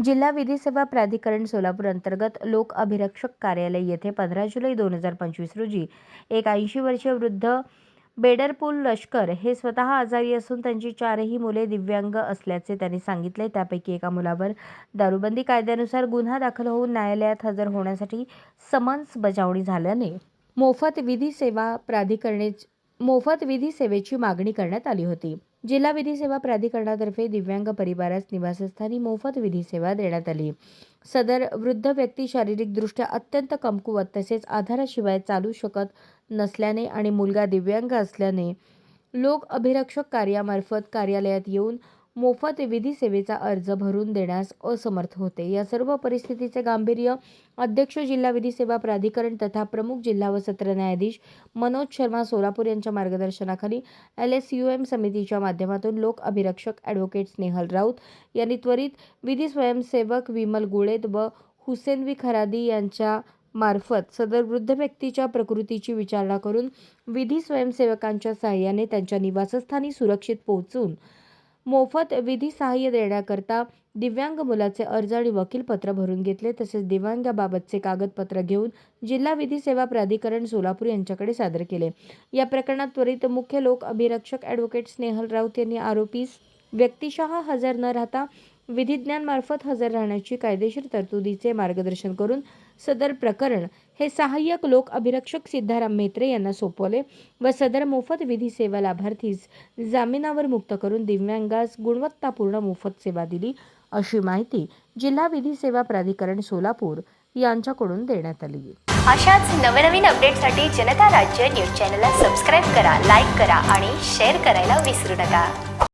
जिल्हा विधी सेवा प्राधिकरण सोलापूर अंतर्गत लोक अभिरक्षक कार्यालय येथे पंधरा जुलै दोन हजार पंचवीस रोजी एक ऐंशी वर्षीय वृद्ध बेडरपूल लष्कर हे स्वतः आजारी असून त्यांची चारही मुले दिव्यांग असल्याचे त्यांनी सांगितले. त्यापैकी एका मुलावर दारूबंदी कायद्यानुसार गुन्हा दाखल होऊन न्यायालयात हजर होण्यासाठी समन्स बजावणी झाल्याने मोफत विधी सेवा प्राधिकरणे मोफत विधी सेवेची मागणी करण्यात आली होती. जिल्हा विधी सेवा प्राधिकरणातर्फे दिव्यांग परिवारास निवासस्थानी मोफत विधी सेवा देण्यात आली. सदर वृद्ध व्यक्ती शारीरिकदृष्ट्या अत्यंत कमकुवत तसेच आधाराशिवाय चालू शकत नसल्याने आणि मुलगा दिव्यांग असल्याने लोक अभिरक्षक कार्यामार्फत कार्यालयात येऊन मोफत विधी सेवेचा अर्ज भरून देण्यास असमर्थ होते. या सर्व परिस्थितीचे गांभीर्य अध्यक्ष जिल्हा विधी सेवा प्राधिकरण तथा प्रमुख जिल्हा व सत्र न्यायाधीश मनोज शर्मा सोलापूर यांच्या मार्गदर्शनाखाली एल एस यू एम समितीच्या माध्यमातून लोक अभिरक्षक ॲडव्होकेट स्नेहल राऊत यांनी त्वरित विधी स्वयंसेवक विमल गुळेत व हुसेनवी खरादी यांच्या मार्फत सदर वृद्ध व्यक्तीच्या प्रकृतीची विचारणा करून विधी स्वयंसेवकांच्या सहाय्याने त्यांच्या निवासस्थानी सुरक्षित पोहोचून मोफत विधी सहाय्य देण्याकरता दिव्यांग मुलाचे अर्ज आणि वकीलपत्र भरून घेतले तसेच दिव्यांगाबाबतचे कागदपत्र घेऊन जिल्हा विधी सेवा प्राधिकरण सोलापूर यांच्याकडे सादर केले. या प्रकरणात त्वरित मुख्य लोक अभिरक्षक ॲडव्होकेट स्नेहल राऊत यांनी आरोपीस व्यक्तिशः हजर न राहता विधिज्ञांमार्फत हजर राहण्याची कायदेशीर तरतुदीचे मार्गदर्शन करून सदर प्रकरण हे सहाय्यक लोक अभिरक्षक सिद्धाराम मेत्रे यांना सोपवले व सदर मोफत विधी सेवा लाभार्थीस जामिनावर मुक्त करून दिव्यांगास गुणवत्तापूर्ण मोफत सेवा दिली अशी माहिती जिल्हा विधी सेवा प्राधिकरण सोलापूर यांच्याकडून देण्यात आली. अशाच नवनवीन अपडेटसाठी जनता राज्य न्यूज चॅनलला सबस्क्राईब करा लाईक करा आणि शेअर करायला विसरू नका.